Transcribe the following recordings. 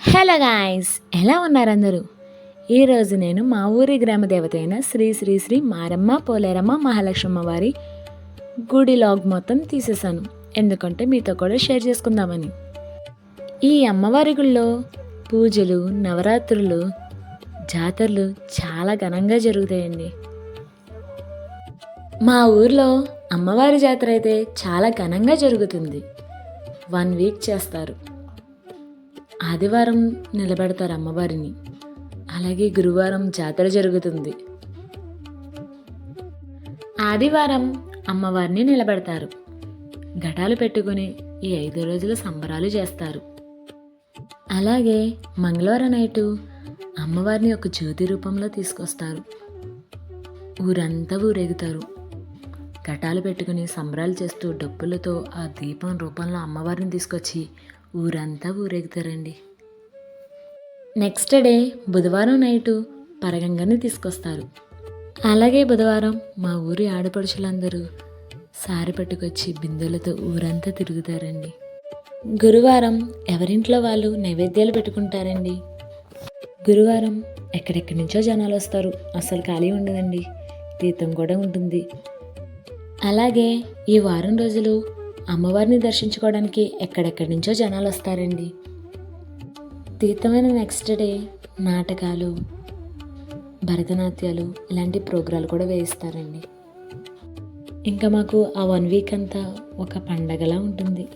Hello guys ఎలా ఉన్నారు అందరూ ఈరోజు నేను మా ఊరి గ్రామ దేవత అయిన శ్రీ శ్రీ శ్రీ మారమ్మ పోలేరమ్మ మహాలక్ష్మమ్మ వారి గుడి లాగ్ మొత్తం తీసేశాను. ఎందుకంటే మీతో కూడా షేర్ చేసుకుందామని. ఈ అమ్మవారి గుడిలో పూజలు నవరాత్రులు జాతరలు చాలా ఘనంగా జరుగుతాయండి. మా ఊర్లో అమ్మవారి జాతర అయితే చాలా ఘనంగా జరుగుతుంది. వన్ వీక్ చేస్తారు. ఆదివారం నిలబెడతారు అమ్మవారిని. అలాగే గురువారం జాతర జరుగుతుంది. ఆదివారం అమ్మవారిని నిలబెడతారు. ఘటాలు పెట్టుకుని ఈ ఐదు రోజులు సంబరాలు చేస్తారు. అలాగే మంగళవారం నైటు అమ్మవారిని ఒక జ్యోతి రూపంలో తీసుకొస్తారు. ఊరంతా ఊరేగుతారు. ఘటాలు పెట్టుకుని సంబరాలు చేస్తూ డబ్బులతో ఆ దీపం రూపంలో అమ్మవారిని తీసుకొచ్చి ఊరంతా ఊరేగుతారండి. నెక్స్ట్ డే బుధవారం నైటు పరగంగాని తీసుకొస్తారు. అలాగే బుధవారం మా ఊరి ఆడపడుచులందరూ సారి పట్టుకొచ్చి బిందెలతో ఊరంతా తిరుగుతారండి. గురువారం ఎవరింట్లో వాళ్ళు నైవేద్యాలు పెట్టుకుంటారండి? గురువారం ఎక్కడెక్కడి నుంచో జనాలు వస్తారు. అసలు ఖాళీ ఉండదండి. తీర్థం కూడా ఉంటుంది. అలాగే ఈ వారం రోజులు అమ్మవారిని దర్శించుకోవడానికి ఎక్కడెక్కడి నుంచో జనాలు వస్తారండి. తీర్థమైన నెక్స్ట్ డే నాటకాలు భరతనాట్యాలు ఇలాంటి ప్రోగ్రాలు కూడా వేయిస్తారండి. ఇంకా మాకు ఆ వన్ వీక్ అంతా ఒక పండగలా ఉంటుంది.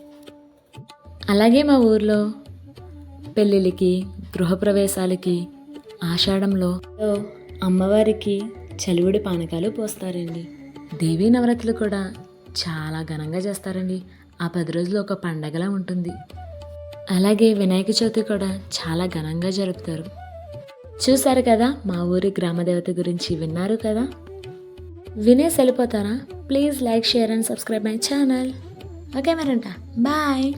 అలాగే మా ఊర్లో పెళ్ళిళ్ళకి గృహప్రవేశాలకి ఆషాఢంలో అమ్మవారికి చలివిడి పానకాలు పోస్తారండి. దేవీ నవరాత్రులు కూడా చాలా ఘనంగా చేస్తారండి. ఆ పది రోజులు ఒక పండగలా ఉంటుంది. అలాగే వినాయక చవితి కూడా చాలా ఘనంగా జరుపుతారు. చూశారు కదా మా ఊరి గ్రామదేవత గురించి విన్నారు కదా? వినేసి వెళ్ళిపోతారా please like share and subscribe my channel. Okay మరంట. Bye.